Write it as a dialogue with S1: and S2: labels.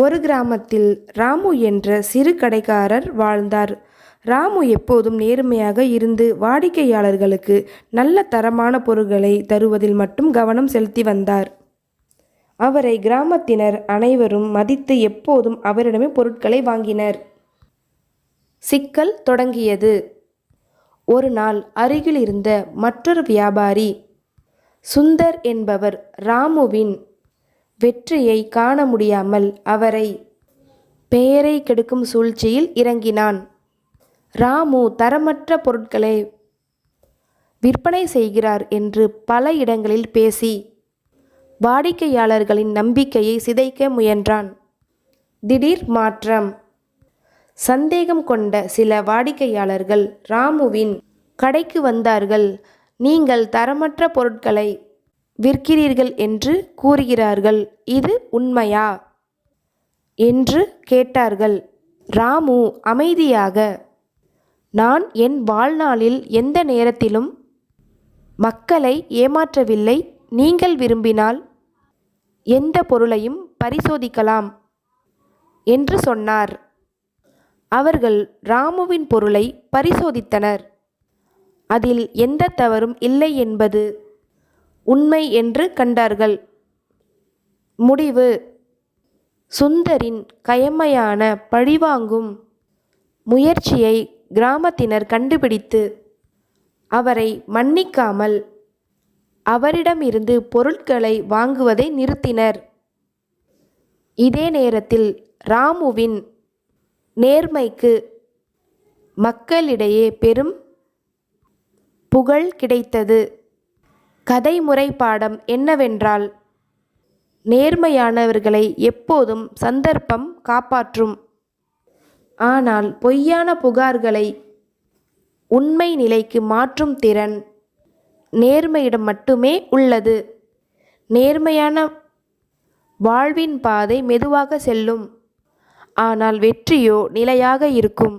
S1: ஒரு கிராமத்தில் ராமு என்ற சிறு கடைக்காரர் வாழ்ந்தார். ராமு எப்போதும் நேர்மையாக இருந்து வாடிக்கையாளர்களுக்கு நல்ல தரமான பொருட்களை தருவதில் மட்டும் கவனம் செலுத்தி வந்தார். அவரை கிராமத்தினர் அனைவரும் மதித்து எப்போதும் அவரிடமே பொருட்களை வாங்கினர். சிக்கல் தொடங்கியது. ஒரு நாள் அருகில் இருந்த மற்றொரு வியாபாரி சுந்தர் என்பவர் ராமுவின் வெற்றியை காண முடியாமல் அவரை பெயரை கெடுக்கும் சூழ்ச்சியில் இறங்கினான். ராமு தரமற்ற பொருட்களை விற்பனை செய்கிறார் என்று பல இடங்களில் பேசி வாடிக்கையாளர்களின் நம்பிக்கையை சிதைக்க முயன்றான். திடீர் மாற்றம். சந்தேகம் கொண்ட சில வாடிக்கையாளர்கள் ராமுவின் கடைக்கு வந்தார்கள். நீங்கள் தரமற்ற பொருட்களை விற்கிறீர்கள் என்று கூறுகிறார்கள். இது உண்மையா? என்று கேட்டார்கள். ராமு அமைதியாக நான் என் வாழ்நாளில் எந்த நேரத்திலும் மக்களை ஏமாற்றவில்லை. நீங்கள் விரும்பினால் எந்த பொருளையும் பரிசோதிக்கலாம் என்று சொன்னார். அவர்கள் ராமுவின் பொருளை பரிசோதித்தனர். அதில் எந்த தவறும் இல்லை என்பது உண்மை என்று கண்டார்கள். முடிவு. சுந்தரின் கயமையான பழிவாங்கும் முயற்சியை கிராமத்தினர் கண்டுபிடித்து அவரை மன்னிக்காமல் அவரிடமிருந்து பொருட்களை வாங்குவதை நிறுத்தினர். இதே நேரத்தில் ராமுவின் நேர்மைக்கு மக்களிடையே பெரும் புகழ் கிடைத்தது. கதை முறை பாடம் என்னவென்றால் நேர்மையானவர்களை எப்போதும் சந்தர்ப்பம் காப்பாற்றும். ஆனால் பொய்யான புகார்களை உண்மை நிலைக்கு மாற்றும் திறன் நேர்மையிடம் மட்டுமே உள்ளது. நேர்மையான வாழ்வின் பாதை மெதுவாக செல்லும். ஆனால் வெற்றியோ நிலையாக இருக்கும்.